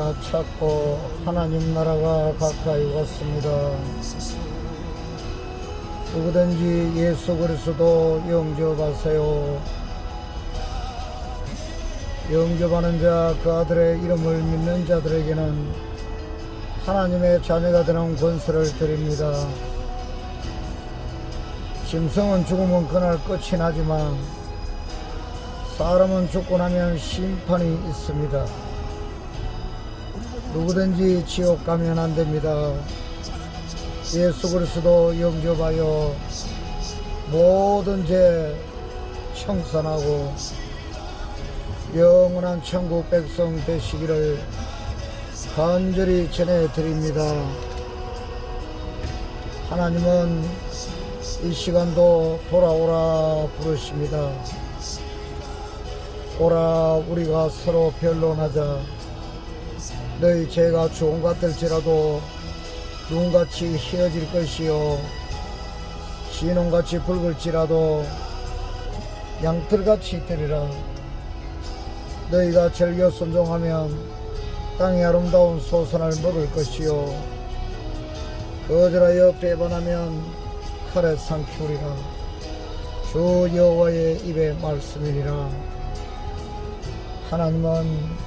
때가 찼고 하나님 나라가 가까이 왔습니다. 누구든지 예수 그리스도 영접하세요. 영접하는 자 그 아들의 이름을 믿는 자들에게는 하나님의 자녀가 되는 권세를 드립니다. 짐승은 죽으면 그날 끝이 나지만 사람은 죽고 나면 심판이 있습니다. 누구든지 지옥 가면 안 됩니다. 예수 그리스도 영접하여 모든 죄 청산하고 영원한 천국 백성 되시기를 간절히 전해드립니다. 하나님은 이 시간도 돌아오라 부르십니다. 오라 우리가 서로 변론하자. 너희 죄가 좋은 것 같을지라도 눈같이 헤어질 것이요. 진홍같이 붉을지라도 양털같이 되리라. 너희가 즐겨 순종하면 땅의 아름다운 소선을 먹을 것이요. 거절하여 배반하면 칼에 삼키우리라. 주 여호와의 입의 말씀이니라. 하나님은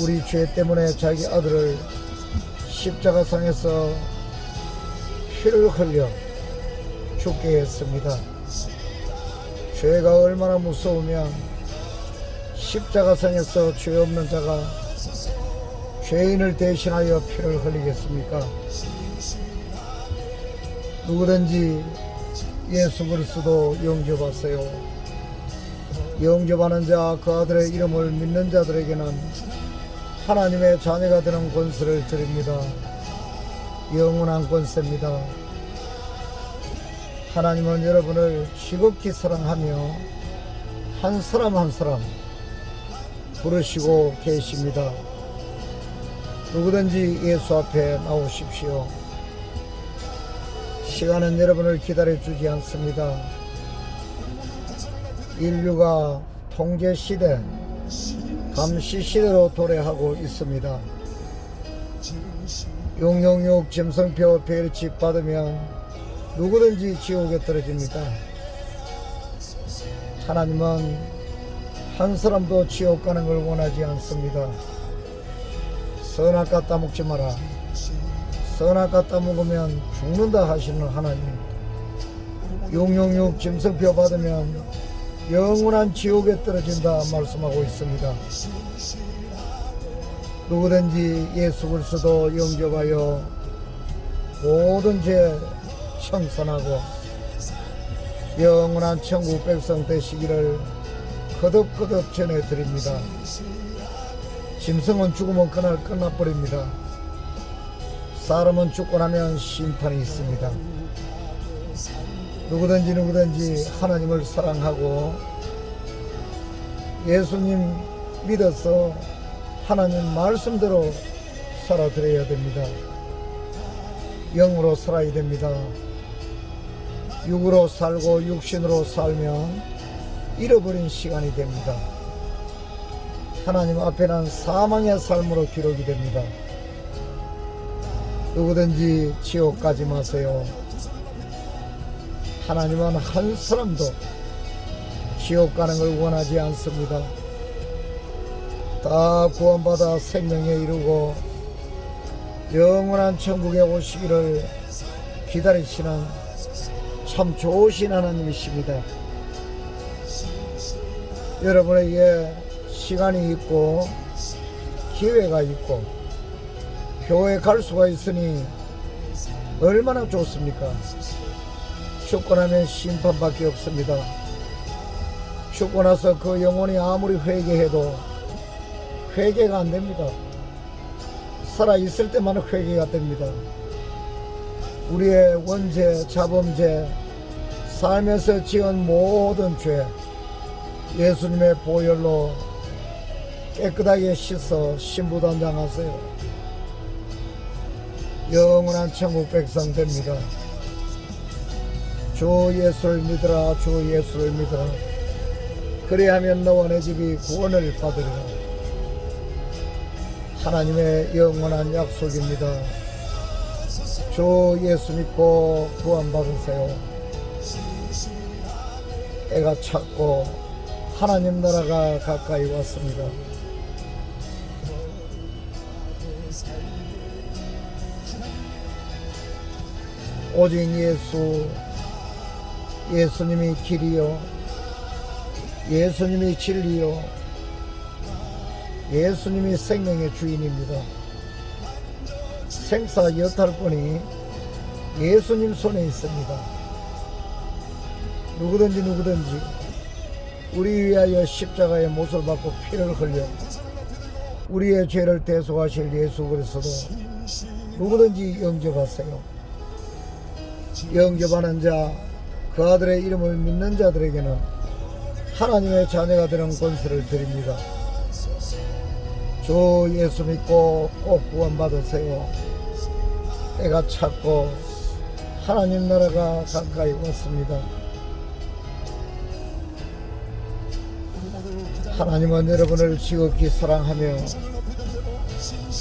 우리 죄 때문에 자기 아들을 십자가상에서 피를 흘려 죽게 했습니다. 죄가 얼마나 무서우면 십자가상에서 죄 없는 자가 죄인을 대신하여 피를 흘리겠습니까? 누구든지 예수 그리스도 영접하세요. 영접하는 자 그 아들의 이름을 믿는 자들에게는 하나님의 자녀가 되는 권세를 드립니다. 영원한 권세입니다. 하나님은 여러분을 지극히 사랑하며 한 사람 한 사람 부르시고 계십니다. 누구든지 예수 앞에 나오십시오. 시간은 여러분을 기다려 주지 않습니다. 인류가 통제 시대, 감시 시대로 도래하고 있습니다. 용용육 짐승표 별집 받으면 누구든지 지옥에 떨어집니다. 하나님은 한 사람도 지옥 가는 걸 원하지 않습니다. 선악 갖다 먹지 마라. 선악 갖다 먹으면 죽는다 하시는 하나님. 용용육 짐승표 받으면 영원한 지옥에 떨어진다 말씀하고 있습니다. 누구든지 예수 그리스도 영접하여 모든 죄 청산하고 영원한 천국 백성 되시기를 거듭거듭 전해드립니다. 짐승은 죽으면 그날 끝나버립니다. 사람은 죽고 나면 심판이 있습니다. 누구든지 누구든지 하나님을 사랑하고 예수님 믿어서 하나님 말씀대로 살아드려야 됩니다. 영으로 살아야 됩니다. 육으로 살고 육신으로 살면 잃어버린 시간이 됩니다. 하나님 앞에는 사망의 삶으로 기록이 됩니다. 누구든지 지옥 가지 마세요. 하나님은 한 사람도 지옥 가는 걸 원하지 않습니다. 다 구원받아 생명에 이르고 영원한 천국에 오시기를 기다리시는 참 좋으신 하나님이십니다. 여러분에게 시간이 있고 기회가 있고 교회 갈 수가 있으니 얼마나 좋습니까? 죽고 나면 심판밖에 없습니다. 죽고 나서 그 영혼이 아무리 회개해도 회개가 안 됩니다. 살아 있을 때만 회개가 됩니다. 우리의 원죄, 자범죄, 살면서 지은 모든 죄, 예수님의 보혈로 깨끗하게 씻어 신부단장하세요. 영원한 천국 백성 됩니다. 주 예수를 믿으라, 주 예수를 믿으라. 그리하면 너와 내 집이 구원을 받으리라. 하나님의 영원한 약속입니다. 주 예수 믿고 구원 받으세요. 애가 찼고 하나님 나라가 가까이 왔습니다. 오직 예수, 예수님이 길이요, 예수님이 진리요, 예수님이 생명의 주인입니다. 생사 여탈권이 예수님 손에 있습니다. 누구든지 누구든지 우리 위하여 십자가의 못을 받고 피를 흘려 우리의 죄를 대속하실 예수 그리스도 누구든지 영접하세요. 영접하는 자, 그 아들의 이름을 믿는 자들에게는 하나님의 자녀가 되는 권세를 드립니다. 주 예수 믿고 꼭 구원받으세요. 때가 찼고 하나님 나라가 가까이 왔습니다. 하나님은 여러분을 지극히 사랑하며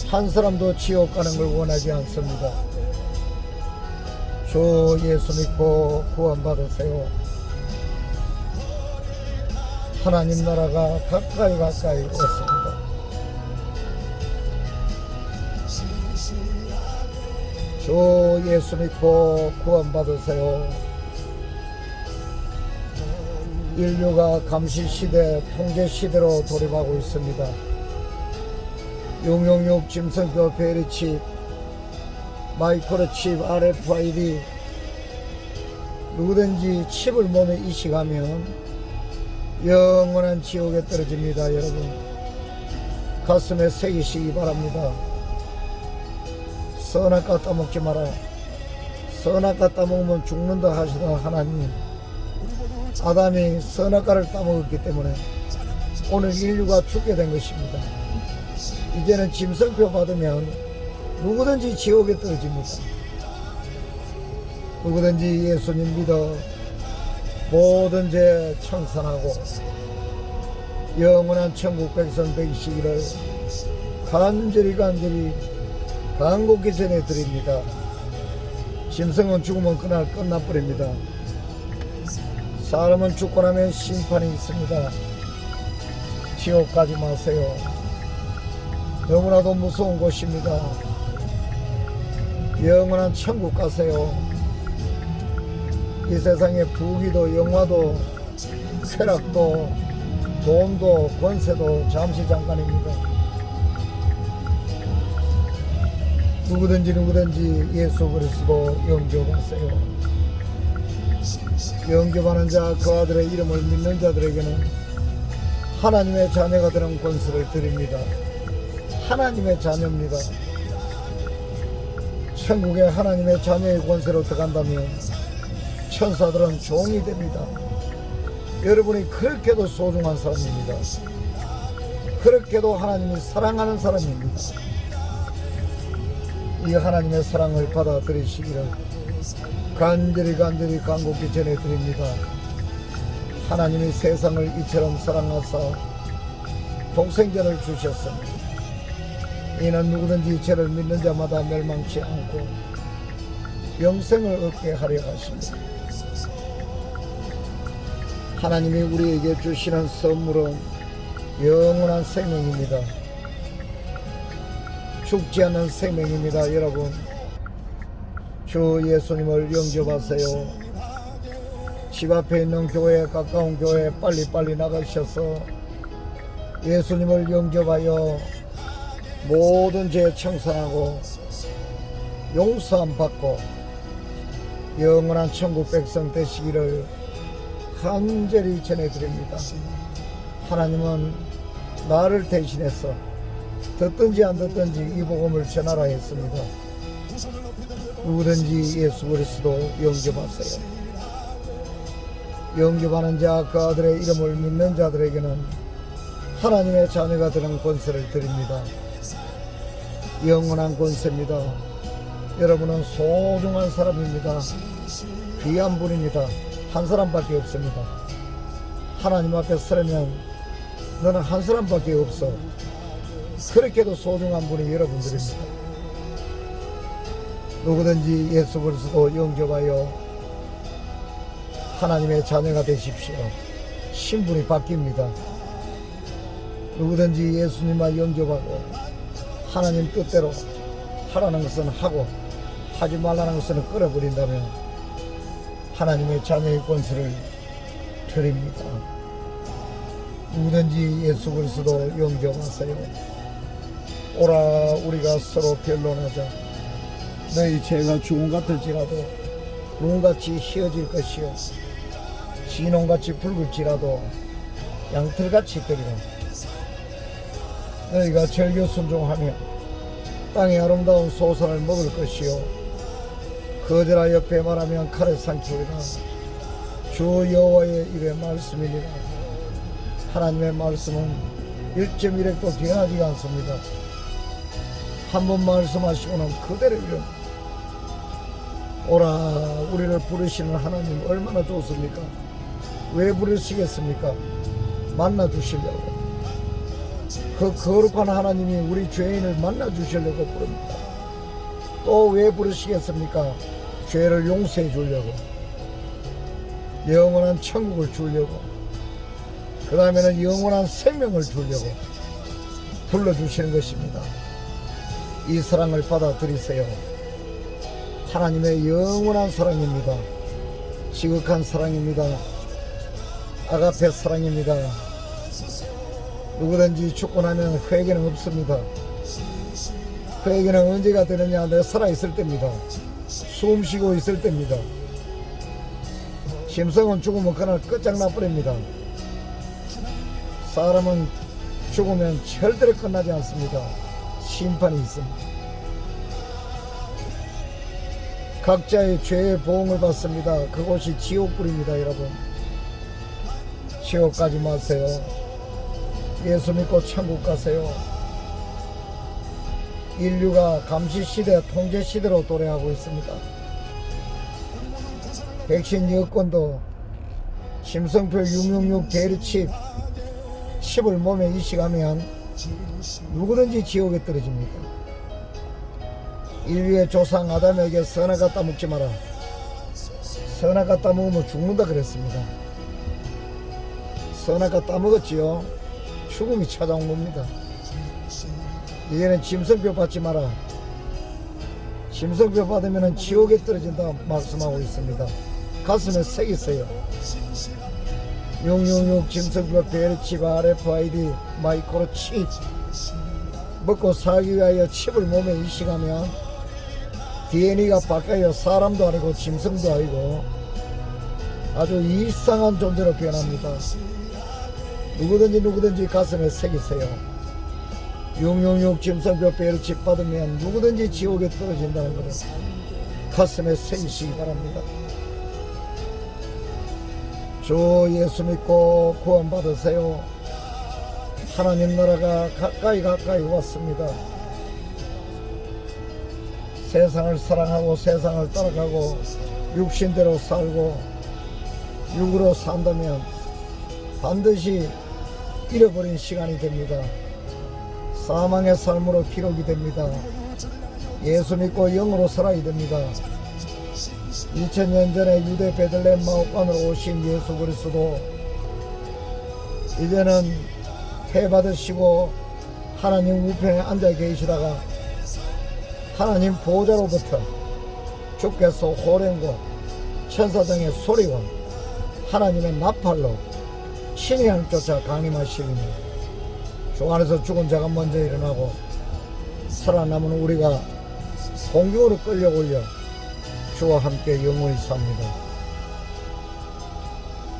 한 사람도 지옥 가는 걸 원하지 않습니다. 주 예수 믿고 구원받으세요. 하나님 나라가 가까이 가까이 왔습니다. 주 예수 믿고 구원받으세요. 인류가 감시 시대, 통제 시대로 돌입하고 있습니다. 666 짐승표 베리칩, 마이크로칩, RFID, 누구든지 칩을 몸에 이식하면 영원한 지옥에 떨어집니다, 여러분. 가슴에 새기시기 바랍니다. 선악과 따먹지 마라. 선악과 따먹으면 죽는다 하시던 하나님. 아담이 선악과를 따먹었기 때문에 오늘 인류가 죽게 된 것입니다. 이제는 짐승표 받으면 누구든지 지옥에 떨어집니다. 누구든지 예수님 믿어 모든 죄 청산하고 영원한 천국 백성 되시기를 간절히 간절히 간곡히 전해 드립니다. 짐승은 죽으면 그날 끝나버립니다. 사람은 죽고 나면 심판이 있습니다. 지옥 가지 마세요. 너무나도 무서운 곳입니다. 영원한 천국 가세요. 이 세상의 부귀도 영화도 쾌락도 돈도 권세도 잠시 잠깐입니다. 누구든지 누구든지 예수 그리스도 영접하세요. 영접하는 자 그 아들의 이름을 믿는 자들에게는 하나님의 자녀가 되는 권세를 드립니다. 하나님의 자녀입니다. 천국에 하나님의 자녀의 권세로 들어간다면 천사들은 종이 됩니다. 여러분이 그렇게도 소중한 사람입니다. 그렇게도 하나님이 사랑하는 사람입니다. 이 하나님의 사랑을 받아들이시기를 간절히 간절히 간곡히 전해드립니다. 하나님이 세상을 이처럼 사랑하사 동생자를 주셨습니다. 이는 누구든지 저를 믿는 자마다 멸망치 않고 영생을 얻게 하려 하십니다. 하나님이 우리에게 주시는 선물은 영원한 생명입니다. 죽지 않는 생명입니다, 여러분. 주 예수님을 영접하세요. 집 앞에 있는 교회, 가까운 교회 빨리빨리 나가셔서 예수님을 영접하여 모든 죄 청산하고 용서함 받고 영원한 천국 백성 되시기를 간절히 전해드립니다. 하나님은 나를 대신해서 듣든지 안 듣든지 이 복음을 전하라 했습니다. 누구든지 예수 그리스도 영접하세요. 영접하는 자 그 아들의 이름을 믿는 자들에게는 하나님의 자녀가 되는 권세를 드립니다. 영원한 권세입니다. 여러분은 소중한 사람입니다. 귀한 분입니다. 한 사람밖에 없습니다. 하나님 앞에 서려면 너는 한 사람밖에 없어. 그렇게도 소중한 분이 여러분들입니다. 누구든지 예수 그리스도 영접하여 하나님의 자녀가 되십시오. 신분이 바뀝니다. 누구든지 예수님만 영접하고 하나님 뜻대로 하라는 것은 하고 하지 말라는 것은 끌어버린다면 하나님의 자녀의 권세를 드립니다. 누구든지 예수 그리스도 영접하세요. 오라 우리가 서로 변론하자. 너희 죄가 죽음 같을지라도 눈같이 휘어질 것이요 진홍같이 붉을지라도 양털같이 되리라. 너희가 절교 순종하며 땅의 아름다운 소선을 먹을 것이요. 거절하여 배말하면 칼에 상추리라 주 여호와의 입의 말씀이니라. 하나님의 말씀은 1.1핵도 변하지 않습니다. 한 번 말씀하시고는 그대로 이릅니다. 오라 우리를 부르시는 하나님 얼마나 좋습니까? 왜 부르시겠습니까? 만나 주시려고 그 거룩한 하나님이 우리 죄인을 만나 주시려고 부릅니다. 또 왜 부르시겠습니까? 죄를 용서해 주려고. 영원한 천국을 주려고. 그 다음에는 영원한 생명을 주려고 불러주시는 것입니다. 이 사랑을 받아들이세요. 하나님의 영원한 사랑입니다. 지극한 사랑입니다. 아가페 사랑입니다. 누구든지 죽고 나면 회개는 없습니다. 회개는 언제가 되느냐? 내가 살아있을 때입니다. 숨 쉬고 있을 때입니다. 심성은 죽으면 그날 끝장나버립니다. 사람은 죽으면 절대로 끝나지 않습니다. 심판이 있습니다. 각자의 죄의 보응을 받습니다. 그곳이 지옥불입니다, 여러분. 지옥 가지 마세요. 예수 믿고 천국 가세요. 인류가 감시 시대, 통제 시대로 도래하고 있습니다. 백신 여권도 심성표 666 대리칩 칩을 몸에 이식하면 누구든지 지옥에 떨어집니다. 인류의 조상 아담에게 선악 갖다 먹지 마라. 선악 갖다 먹으면 죽는다 그랬습니다. 선악 갖다 먹었지요. 죽음이 찾아온 겁니다. 이제는 짐승표 받지 마라. 짐승표 받으면 지옥에 떨어진다 말씀하고 있습니다. 가슴에 새기세요. 666 짐승표 베르칩 RFID 마이크로 칩 먹고 살기 위하여 칩을 몸에 이식하면 DNA가 바뀌어요. 사람도 아니고 짐승도 아니고 아주 이상한 존재로 변합니다. 누구든지 누구든지 가슴에 새기세요. 666 짐승표 베르칩 받으면 누구든지 지옥에 떨어진다는 것을 가슴에 새기시기 바랍니다. 주 예수 믿고 구원 받으세요. 하나님 나라가 가까이 가까이 왔습니다. 세상을 사랑하고 세상을 따라가고 육신대로 살고 육으로 산다면 반드시 잃어버린 시간이 됩니다. 사망의 삶으로 기록이 됩니다. 예수 믿고 영으로 살아야 됩니다. 2000년 전에 유대 베들레헴 마옥관으로 오신 예수 그리스도 이제는 해 받으시고 하나님 우편에 앉아 계시다가 하나님 보호자로부터 주께서 호령과 천사 등의 소리와 하나님의 나팔로 신의 양 쫓아 강림하시니 주 안에서 죽은 자가 먼저 일어나고 살아남은 우리가 공중으로 끌려 올려 주와 함께 영원히 삽니다.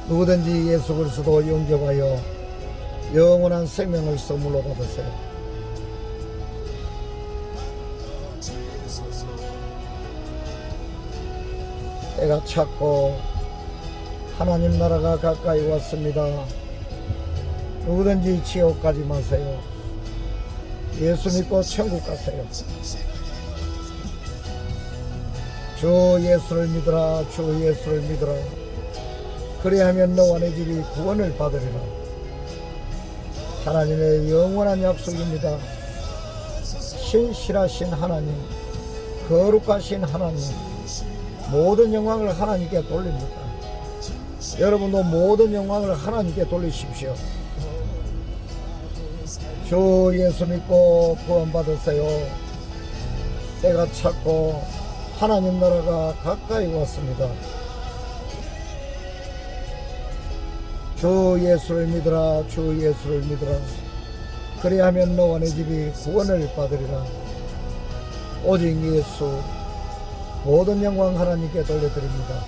누구든지 예수 그리스도 영접하여 영원한 생명을 선물로 받으세요. 때가 찼고 하나님 나라가 가까이 왔습니다. 누구든지 지옥 가지 마세요. 예수 믿고 천국 가세요. 주 예수를 믿으라, 주 예수를 믿으라. 그리하면 너와 내 집이 구원을 받으리라. 하나님의 영원한 약속입니다. 신실하신 하나님, 거룩하신 하나님, 모든 영광을 하나님께 돌립니다. 여러분도 모든 영광을 하나님께 돌리십시오. 주 예수 믿고 구원받으세요. 때가 찼고 하나님 나라가 가까이 왔습니다. 주 예수를 믿으라 주 예수를 믿으라 그리하면 너와 내 집이 구원을 받으리라 오직 예수 모든 영광 하나님께 돌려드립니다